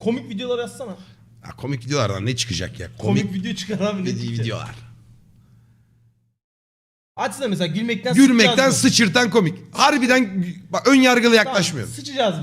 Komik videolar yazsana. Ya komik videolardan ne çıkacak ya? Komik, Komik, video çıkar abi ne dediği diyecek? videolar. Açsana mesela gülmekten Gülmekten sıçacağız mı? sıçırtan komik. Harbiden gü- bak ön yargılı Tamam, yaklaşmıyorum. Sıçacağız mı?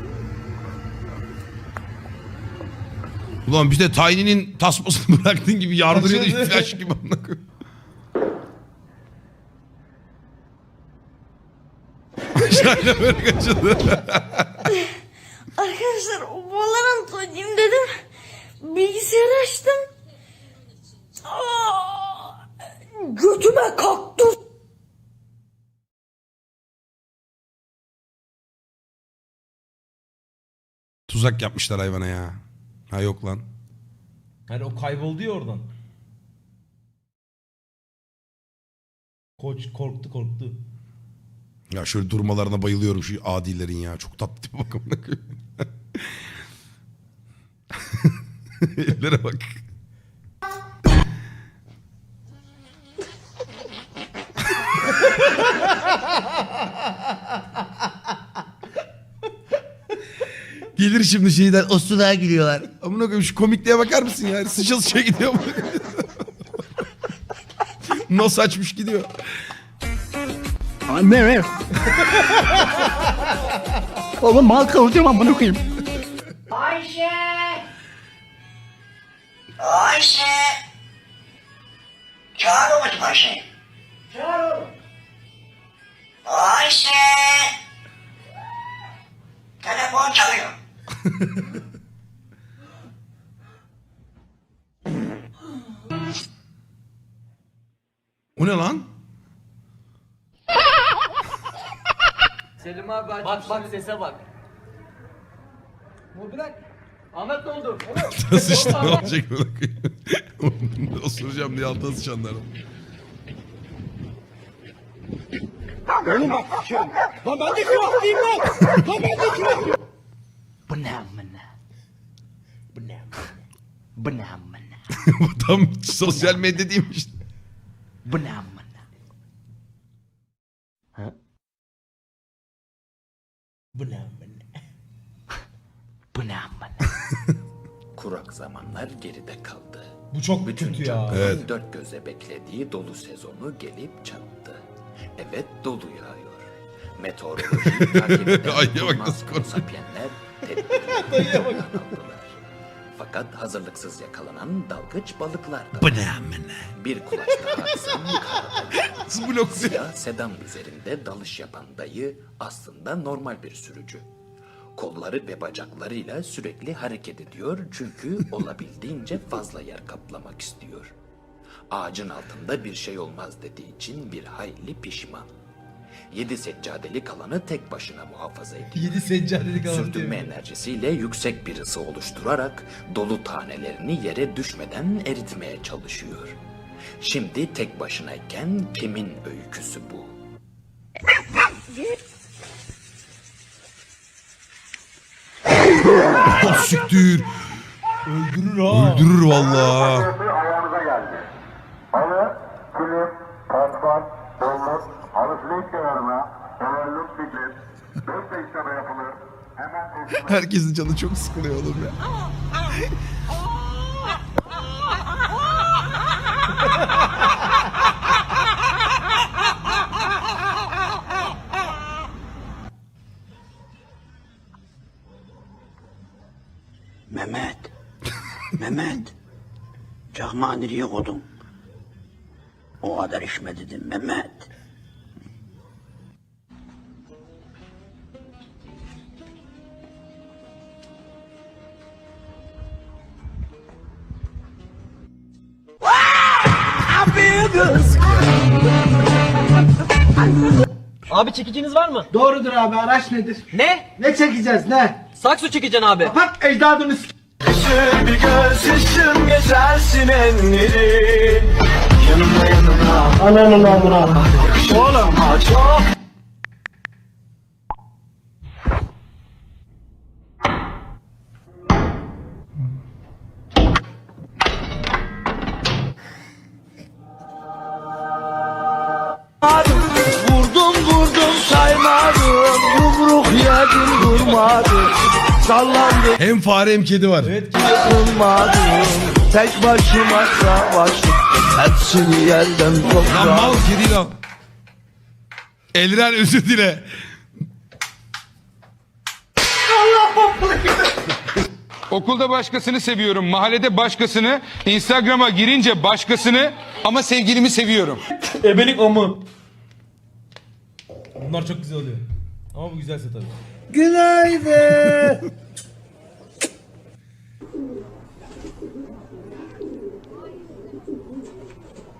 Ulan bir de Tiny'nin tasmasını bıraktığın gibi Kaçırdı. flash gibi. Aşağıya böyle kaçırdı. Arkadaşlar Valorant oynayayım dedim. Bilgisayarı açtım. Aa, götüme kalktı. Tuzak yapmışlar hayvana ya. Ha yok lan. Hani o kayboldu ya oradan. Koç korktu korktu. Ya şöyle durmalarına bayılıyorum şu adilerin ya. Çok tatlı tipe bak amına koyayım. Ellere bak. Gelir şimdi şeyden o sular gülüyorlar. Amına koyayım şu komikliğe bakar mısın ya? Sıça sıça gidiyor. Nos açmış gidiyor. Anne. Oğlum mal kavuracağım amına koyayım. Ayşe! Ayşe! Çağır o bakayım Ayşe. Çağır oğlum. Ayşe! Telefon çalıyor. O ne lan? Selim abi aç. Bak bak sese bak. Bırak. Ahmet ne oldu? Nasıl işte ne olacak koyayım. Osuracağım diye altına sıçanlar. Bu ne amına? Bu ne? Amına? Bu tam sosyal medya değilmiş. Bu ne amına? Kurak zamanlar geride kaldı. Bu çok Bütün kötü ya. Evet. dört göze beklediği dolu sezonu gelip çattı. Evet dolu yağıyor. Meteoroloji takip eden Ayıya bak nasıl konuşuyor. sapyenler tedbirlerini aldılar. Fakat hazırlıksız yakalanan dalgıç balıklar da Bu ne amına? bir kulaç daha atsam karada? Siyah sedan üzerinde dalış yapan dayı aslında normal bir sürücü. Kolları ve bacaklarıyla sürekli hareket ediyor çünkü olabildiğince fazla yer kaplamak istiyor. Ağacın altında bir şey olmaz dediği için bir hayli pişman. Yedi seccadelik alanı tek başına muhafaza ediyor. 7 seccadelik alan Sürtünme enerjisiyle yüksek bir ısı oluşturarak dolu tanelerini yere düşmeden eritmeye çalışıyor. Şimdi tek başınayken kimin öyküsü bu? Oh siktir. Öldürür ha. Öldürür valla. Herkesin canı çok sıkılıyor oğlum ya. Mehmet. Mehmet. Çakmağı nereye? O kadar içme dedim Mehmet. Abi çekiciniz var mı? Doğrudur abi araç nedir? Ne? Ne çekeceğiz ne? Sakso çekeceksin abi. Bak ecdadını s- Ananın amına. Oğlum ha çok. Durmadım Sallandım Hem fare hem kedi var. Evet. yıkılmadım Tek başıma savaştım Hepsini yerden Lan toprağa mal kedi lan. Elren özür dile. Okulda başkasını seviyorum, mahallede başkasını, Instagram'a girince başkasını ama sevgilimi seviyorum. Ebelik o mu? Bunlar çok güzel oluyor. Ama bu güzelse tabii. Günaydın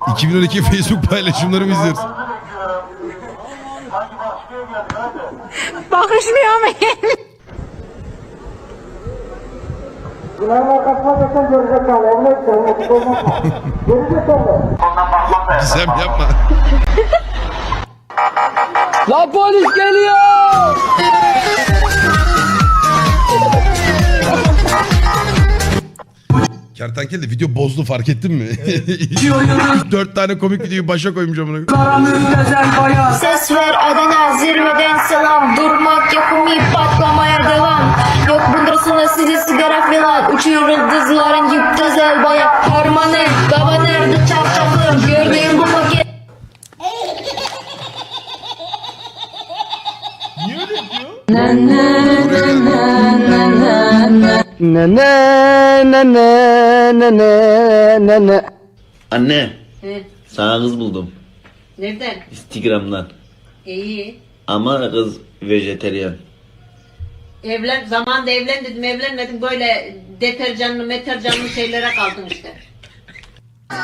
2012 Facebook paylaşımlarımı izliyoruz. Bakışmıyor mu? Gizem yapma. La polis geliyor Kertenkele de video bozdu fark ettin mi? Dört tane komik videoyu başa koymuş amına. Ses ver Adana zirveden selam Durmak yok umut patlamaya devam Yok bundrasına sizi sigara filan Uçuyor yıldızların yük güzel bayak Harmanı baba nerede çarşafı Gördüğüm bu paket Niye öyle yapıyor? Ne ne ne ne ne ne ne ne Anne. Sana kız buldum. Nereden? Instagram'dan. İyi. Ama kız vejeteryan. Evlen, zamanda evlen dedim evlenmedim böyle deterjanlı meterjanlı şeylere kaldın işte.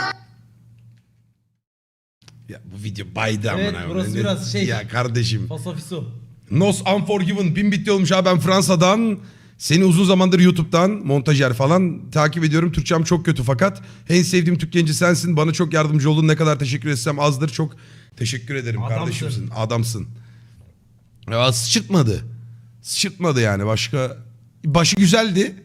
Ya bu video baydı Evet, amına. burası Ne- biraz şey- Ya kardeşim. Fasafiso. Nos Unforgiven bin bitti olmuş abi ben Fransa'dan. Seni uzun zamandır YouTube'dan montajer falan takip ediyorum. Türkçem çok kötü fakat en sevdiğim Türk genci sensin. Bana çok yardımcı oldun. Ne kadar teşekkür etsem azdır. Çok teşekkür ederim Adamsın. kardeşimsin. Adamsın. Ya sıçırtmadı. Sıçırtmadı yani başka. Başı güzeldi.